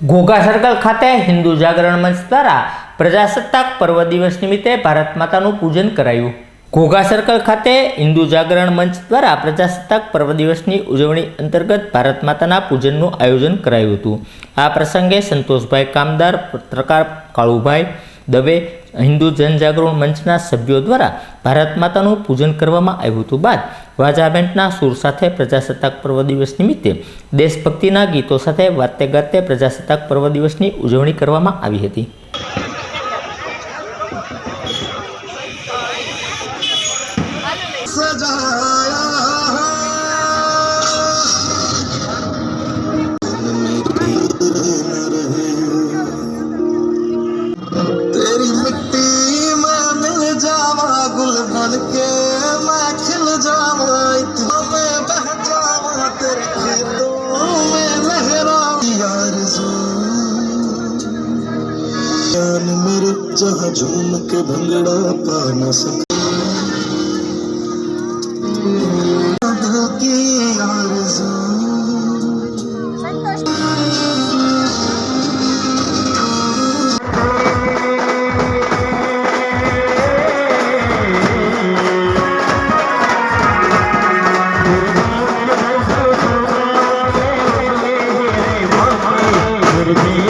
Ghogha circle ખાતે હિન્દુ જાગરણ મંચ દ્વારા પ્રજાસત્તાક પર્વ દિવસ નિમિત્તે ભારત માતાનું પૂજન કરાયું. ઘોઘા સર્કલ ખાતે હિન્દુ જાગરણ મંચ દ્વારા પ્રજાસત્તાક પર્વ દિવસની ઉજવણી અંતર્ગત ભારત માતાના પૂજનનું આયોજન કરાયું હતું. આ પ્રસંગે સંતોષભાઈ કામદાર, પત્રકાર કાળુભાઈ દવે, હિન્દુ જનજાગરણ મંચના સભ્યો દ્વારા ભારત માતાનું પૂજન કરવામાં આવ્યું હતું બાદ વાજાબેન્ટના સુર સાથે પ્રજાસત્તાક પર્વ દિવસ નિમિત્તે દેશભક્તિના ગીતો સાથે વાતે ગાતે પ્રજાસત્તાક પર્વ દિવસની ઉજવણી કરવામાં આવી હતી. સજા यान मेरे जहाँ झूम के भंगड़ा पा न सके Thank.